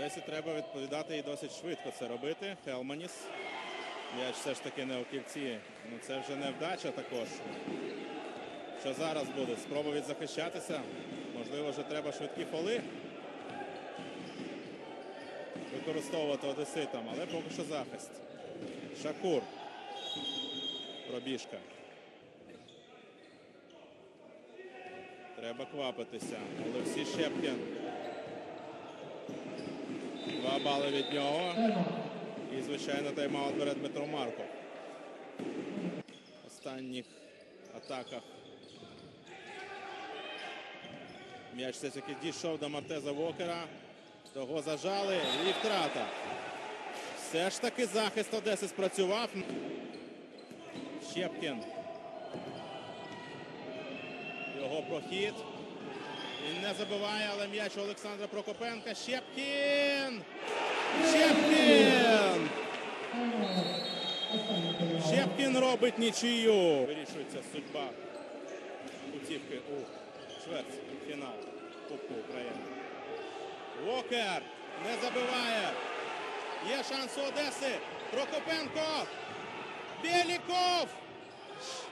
Одесі треба відповідати і досить швидко це робити. Хелманіс. М'яч все ж таки не у кільці. Ну це вже не вдача також. Що зараз буде? Спроба відзахищатися. Можливо, вже треба швидкі фоли використовувати одеситам, але поки що захист. Шакур. Пробіжка. Треба квапитися. Олексій Щепкін. Бали від нього. І, звичайно, тайм-аут бере Дмитро Марков. В останніх атаках. М'яч все таки дійшов до Мартеза Вокера. Того зажали і втрата. Все ж таки захист Одеси спрацював. Щепкін. Його прохід. Він не забиває, але м'яч у Олександра Прокопенка. Щепкін! Щепкін! Щепкін робить нічию. Вирішується судьба путівки у чвертьфінал Кубку України. Вокер не забиває. Є шанс у Одеси. Прокопенко. Біліков.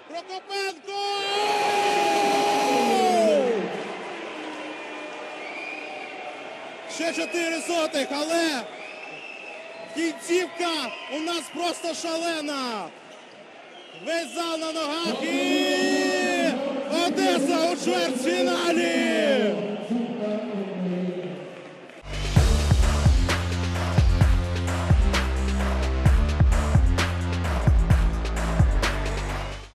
Прокопенко. Ще чотири сотих, але кінцівка у нас просто шалена. Весь зал на ногах і Одеса у чвертьфіналі.